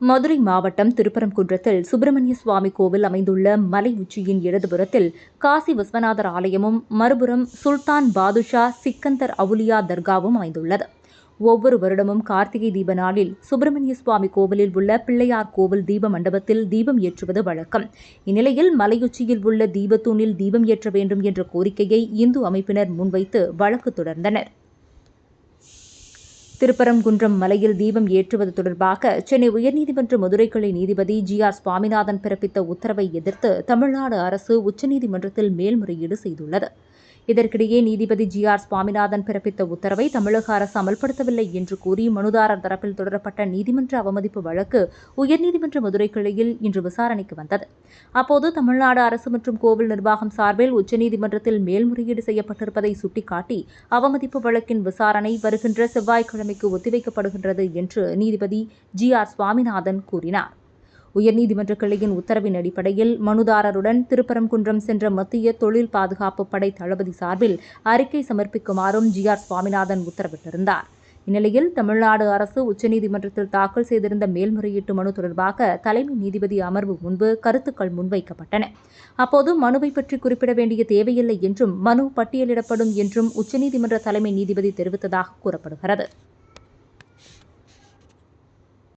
மதுரை மாவட்டம் திருப்பரங்குன்றத்தில் சுப்பிரமணிய சுவாமி கோவில் அமைந்துள்ள மலை உச்சியின் இடதுபுறத்தில் காசி விஸ்வநாதர் ஆலயமும் மறுபுறம் சுல்தான் பாதுஷா சிக்கந்தர் அவுலியா தர்காவும் அமைந்துள்ளது. ஒவ்வொரு வருடமும் கார்த்திகை தீப நாளில் சுப்பிரமணிய சுவாமி கோவிலில் உள்ள பிள்ளையார் கோவில் தீப மண்டபத்தில் தீபம் ஏற்றுவது வழக்கம். இந்நிலையில் மலையுச்சியில் உள்ள தீபத்தூணில் தீபம் ஏற்ற வேண்டும் என்ற கோரிக்கையை இந்து அமைப்பினர் முன்வைத்து வழக்கு தொடர்ந்தனர். திருப்பரங்குன்றம் மலையில் தீபம் ஏற்றுவது தொடர்பாக சென்னை உயர்நீதிமன்ற மதுரை கிளை நீதிபதி ஜி ஆர் சுவாமிநாதன் பிறப்பித்த உத்தரவை எதிர்த்து தமிழ்நாடு அரசு உச்சநீதிமன்றத்தில் மேல்முறையீடு செய்துள்ளது. இதற்கிடையே நீதிபதி ஜி ஆர் சுவாமிநாதன் பிறப்பித்த உத்தரவை தமிழக அரசு அமல்படுத்தவில்லை என்று கூறி மனுதாரர் தரப்பில் தொடரப்பட்ட நீதிமன்ற அவமதிப்பு வழக்கு உயர்நீதிமன்ற மதுரை கிளையில் இன்று விசாரணைக்கு வந்தது. அப்போது தமிழ்நாடு அரசு மற்றும் கோவில் நிர்வாகம் சார்பில் உச்சநீதிமன்றத்தில் மேல்முறையீடு செய்யப்பட்டிருப்பதை சுட்டிக்காட்டி அவமதிப்பு வழக்கின் விசாரணை வருகின்ற செவ்வாய்க்கிழமைக்கு ஒத்திவைக்கப்படுகின்றது என்று நீதிபதி ஜி ஆர் சுவாமிநாதன் கூறினார். உயர்நீதிமன்ற கிளையின் உத்தரவின் அடிப்படையில் மனுதாரருடன் திருப்பரங்குன்றம் சென்ற மத்திய தொழில் பாதுகாப்பு படை தளபதி சார்பில் அறிக்கை சமர்ப்பிக்குமாறும் ஜி ஆர் சுவாமிநாதன் உத்தரவிட்டிருந்தார். இந்நிலையில் தமிழ்நாடு அரசு உச்சநீதிமன்றத்தில் தாக்கல் செய்திருந்த மேல்முறையீட்டு மனு தொடர்பாக தலைமை நீதிபதி அமர்வு முன்பு கருத்துக்கள் முன்வைக்கப்பட்டன. அப்போது மனுவை பற்றி குறிப்பிட வேண்டிய தேவையில்லை என்றும் மனு பட்டியலிடப்படும் என்றும் உச்சநீதிமன்ற தலைமை நீதிபதி தெரிவித்ததாக கூறப்படுகிறது.